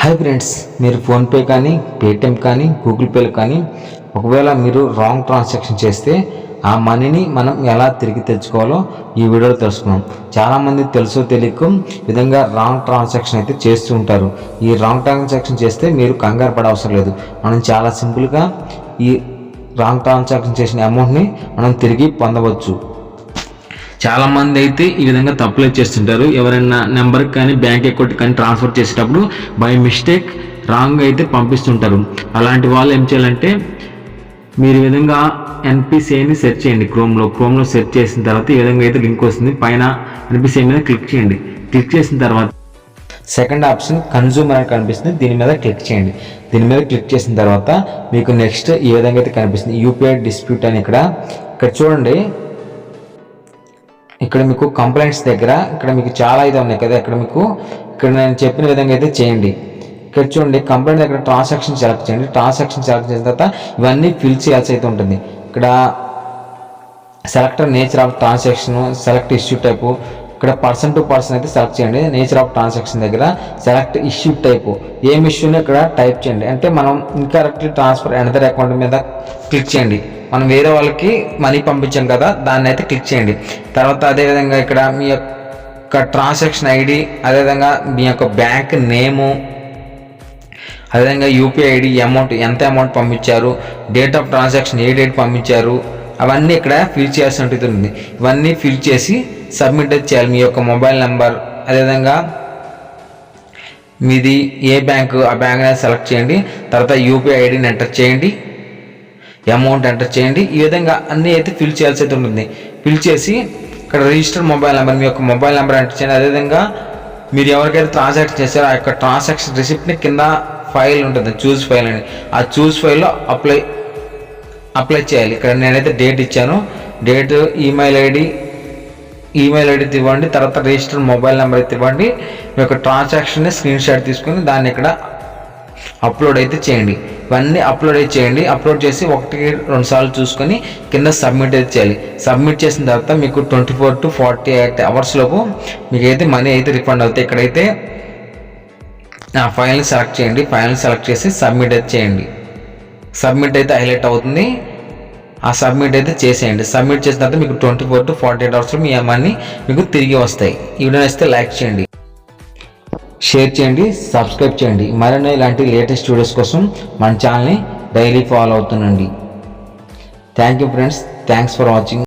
Hi friends మీరు PhonePe కానీ Paytm కానీ గూగుల్ పేలు కానీ ఒకవేళ మీరు రాంగ్ ట్రాన్సాక్షన్ చేస్తే ఆ మనీని మనం ఎలా తిరిగి తెచ్చుకోవాలో ఈ వీడియోలో తెలుసుకున్నాం చాలామంది తెలుసో తెలియక విధంగా రాంగ్ ట్రాన్సాక్షన్ అయితే చేస్తూ ఉంటారు. ఈ రాంగ్ ట్రాన్సాక్షన్ చేస్తే మీరు కంగారు పడే అవసరం లేదు. మనం చాలా సింపుల్గా ఈ రాంగ్ ట్రాన్సాక్షన్ చేసిన అమౌంట్ని మనం తిరిగి పొందవచ్చు. చాలా మంది అయితే ఈ విధంగా తప్పులే చేస్తుంటారు. ఎవరైనా నెంబర్కి కానీ బ్యాంక్ అకౌంట్ కానీ ట్రాన్స్ఫర్ చేసేటప్పుడు బై మిస్టేక్ రాంగ్ అయితే పంపిస్తుంటారు. అలాంటి వాళ్ళు ఏం చేయాలంటే మీరు ఈ విధంగా ఎన్పిసిఐని సెర్చ్ చేయండి. క్రోమ్లో క్రోమ్లో సెర్చ్ చేసిన తర్వాత ఈ విధంగా అయితే లింక్ వస్తుంది. పైన ఎన్పిసిఐ మీద క్లిక్ చేయండి. క్లిక్ చేసిన తర్వాత సెకండ్ ఆప్షన్ కన్జ్యూమర్ అని కనిపిస్తుంది. దీని మీద క్లిక్ చేయండి. దీని మీద క్లిక్ చేసిన తర్వాత మీకు నెక్స్ట్ ఈ విధంగా అయితే కనిపిస్తుంది. యూపీఐ డిస్ప్యూట్ అని ఇక్కడ. ఇక్కడ చూడండి. ఇక్కడ మీకు కంప్లైంట్స్ దగ్గర ఇక్కడ మీకు చాలా ఇది ఉన్నాయి కదా ఇక్కడ మీకు ఇక్కడ నేను చెప్పిన విధంగా అయితే చేయండి. ఇక్కడ చూడండి కంప్లైంట్ దగ్గర ట్రాన్సాక్షన్ సెలెక్ట్ చేయండి. ట్రాన్సాక్షన్ సెలెక్ట్ చేసిన తర్వాత ఇవన్నీ ఫిల్ చేయాల్సి అయితే ఉంటుంది. ఇక్కడ selector nature of transaction select issue type ఇక్కడ పర్సన్ టు పర్సన్ అయితే సెలెక్ట్ చేయండి. నేచర్ ఆఫ్ ట్రాన్సాక్షన్ దగ్గర సెలెక్ట్ ఇష్యూ టైపు ఏం ఇష్యూని ఇక్కడ టైప్ చేయండి. అంటే మనం ఇన్కరెక్ట్లీ ట్రాన్స్ఫర్ ఎనదర్ అకౌంట్ మీద క్లిక్ చేయండి. మనం వేరే వాళ్ళకి మనీ పంపించాం కదా దాన్ని అయితే క్లిక్ చేయండి. తర్వాత అదేవిధంగా ఇక్కడ మీ యొక్క ట్రాన్సాక్షన్ ఐడి అదేవిధంగా మీ యొక్క బ్యాంక్ నేము అదేవిధంగా యూపీఐ ఐడి అమౌంట్ ఎంత అమౌంట్ పంపించారు డేట్ ఆఫ్ ట్రాన్సాక్షన్ ఏ డేట్ పంపించారు అవన్నీ ఇక్కడ ఫిల్ చేయాల్సి ఉంటుంది. ఇవన్నీ ఫిల్ చేసి సబ్మిట్ చేయాలి. మీ యొక్క మొబైల్ నెంబర్ అదేవిధంగా మీది ఏ బ్యాంకు ఆ బ్యాంక్ సెలెక్ట్ చేయండి. తర్వాత యూపీఐ ఐడిని ఎంటర్ చేయండి. అమౌంట్ ఎంటర్ చేయండి. ఈ విధంగా అన్నీ అయితే ఫిల్ చేయాల్సి అయితే ఉంటుంది. ఫిల్ చేసి ఇక్కడ రిజిస్టర్ మొబైల్ నెంబర్ మీ యొక్క మొబైల్ నెంబర్ ఎంటర్ చేయండి. అదేవిధంగా మీరు ఎవరికైతే ట్రాన్సాక్షన్ చేస్తారో ఆ యొక్క ట్రాన్సాక్షన్ రిసిప్ట్ని కింద ఫైల్ ఉంటుంది. చూస్ ఫైల్ అని. ఆ చూస్ ఫైల్లో అప్లై అప్లై చేయాలి. ఇక్కడ నేనైతే డేట్ ఇచ్చాను. Date email ID email ID ఇవ్వండి. తర్వాత రిజిస్టర్ మొబైల్ నెంబర్ అయితే ఇవ్వండి. మీ యొక్క ట్రాన్సాక్షన్ని స్క్రీన్ షాట్ తీసుకొని దాన్ని ఇక్కడ అప్లోడ్ అయితే చేయండి. ఇవన్నీ అప్లోడ్ అయితే చేయండి. అప్లోడ్ చేసి ఒకటి రెండు సార్లు చూసుకొని కింద సబ్మిట్ అయితే చేయాలి. సబ్మిట్ చేసిన తర్వాత మీకు twenty four to forty eight అవర్స్లోపు మీకు అయితే మనీ అయితే రిఫండ్ అవుతాయి ఇక్కడైతే ఆ ఫైల్ని సెలెక్ట్ చేయండి. ఫైల్ని సెలెక్ట్ చేసి సబ్మిట్ అయితే చేయండి. సబ్మిట్ అయితే హైలైట్ అవుతుంది. ఆ సబ్మిట్ అయితే చేసేయండి. సబ్మిట్ చేసిన తర్వాత మీకు twenty four to forty eight అవర్స్లో మీ మనీ మీకు తిరిగి వస్తాయి. ఈ వీడియో ఇస్తే లైక్ చేయండి. షేర్ చేయండి సబ్స్క్రైబ్ చేయండి. మరెన్నో ఇలాంటి లేటెస్ట్ వీడియోస్ కోసం మన ఛానల్ని daily follow అవుతుండండి. Thank you friends. Thanks for watching.